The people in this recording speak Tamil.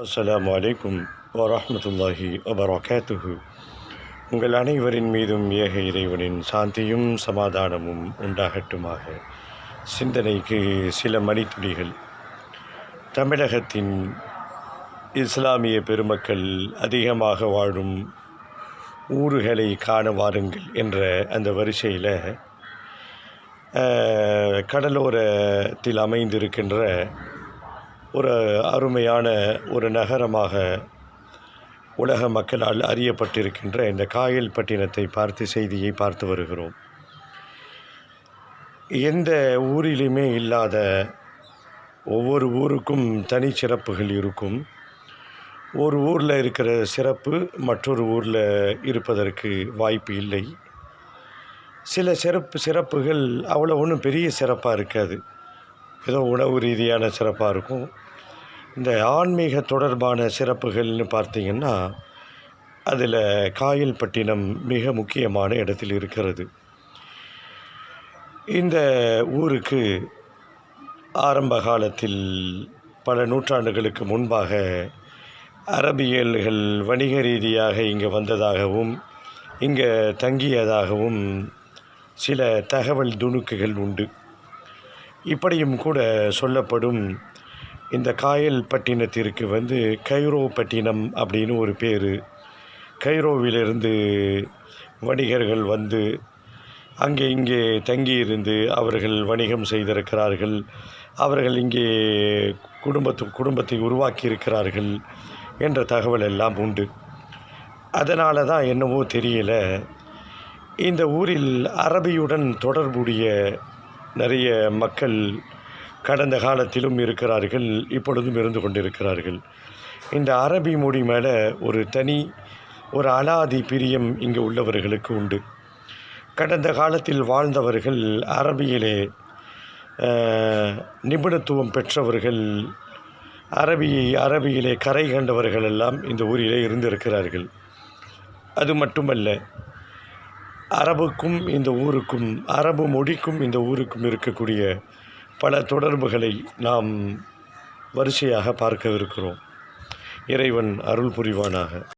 அஸ்லாம் வலைக்கும் வரமத்துல்லாஹி வபரகாத்துஹு. உங்கள் அனைவரின் மீதும் ஏக இறைவனின் சாந்தியும் சமாதானமும் உண்டாகட்டுமாக. சிந்தனைக்கு சில மணித்துளிகள். தமிழகத்தின் இஸ்லாமிய பெருமக்கள் அதிகமாக வாழும் ஊர்களை காண வாருங்கள் என்ற அந்த வரிசையில் கடலோரத்தில் அமைந்திருக்கின்ற ஒரு அருமையான ஒரு நகரமாக உலக மக்களால் அறியப்பட்டிருக்கின்ற இந்த காயல்பட்டினத்தை பார்த்து செய்தியை பார்த்து வருகிறோம். எந்த ஊரிலுமே இல்லாத ஒவ்வொரு ஊருக்கும் தனி சிறப்புகள் இருக்கும். ஒரு ஊரில் இருக்கிற சிறப்பு மற்றொரு ஊரில் இருப்பதற்கு வாய்ப்பு இல்லை. சில சிறப்பு சிறப்புகள் அவ்வளோ ஒன்றும் பெரிய சிறப்பாக இருக்காது. ஏதோ உணவு ரீதியான சிறப்பாக இருக்கும். இந்த ஆன்மீக தொடர்பான சிறப்புகள்னு பார்த்தீங்கன்னா அதில் காயல்பட்டினம் மிக முக்கியமான இடத்தில் இருக்கிறது. இந்த ஊருக்கு ஆரம்ப காலத்தில் பல நூற்றாண்டுகளுக்கு முன்பாக அரபியல்கள் வணிக ரீதியாக இங்கே வந்ததாகவும் இங்கே தங்கியதாகவும் சில தகவல் துணுக்குகள் உண்டு. இப்படியும் கூட சொல்லப்படும். இந்த காயல் பட்டினத்திற்கு வந்து கைரோ பட்டினம் அப்படின்னு ஒரு பேர். கைரோவிலிருந்து வணிகர்கள் வந்து அங்கே இங்கே தங்கியிருந்து அவர்கள் வணிகம் செய்திருக்கிறார்கள். அவர்கள் இங்கே குடும்பத்து குடும்பத்தை உருவாக்கி இருக்கிறார்கள் என்ற தகவல் எல்லாம் உண்டு. அதனால தான் என்னவோ தெரியல. இந்த ஊரில் அரபியுடன் தொடர்புடைய நிறைய மக்கள் கடந்த காலத்திலும் இருக்கிறார்கள் இப்பொழுதும் இருந்து கொண்டிருக்கிறார்கள். இந்த அரபி மொழி மேலே ஒரு தனி ஒரு அலாதி பிரியம் இங்கே உள்ளவர்களுக்கு உண்டு. கடந்த காலத்தில் வாழ்ந்தவர்கள் அரபியிலே நிபுணத்துவம் பெற்றவர்கள் அரபியை அரபியிலே கரை கண்டவர்கள் எல்லாம் இந்த ஊரிலே இருந்திருக்கிறார்கள். அது மட்டுமல்ல அரபுக்கும் இந்த ஊருக்கும் அரபு மொழிக்கும் இந்த ஊருக்கும் இருக்கக்கூடிய பல தொடர்புகளை நாம் வரிசையாக பார்க்கவிருக்கிறோம். இறைவன் அருள் புரிவானாக.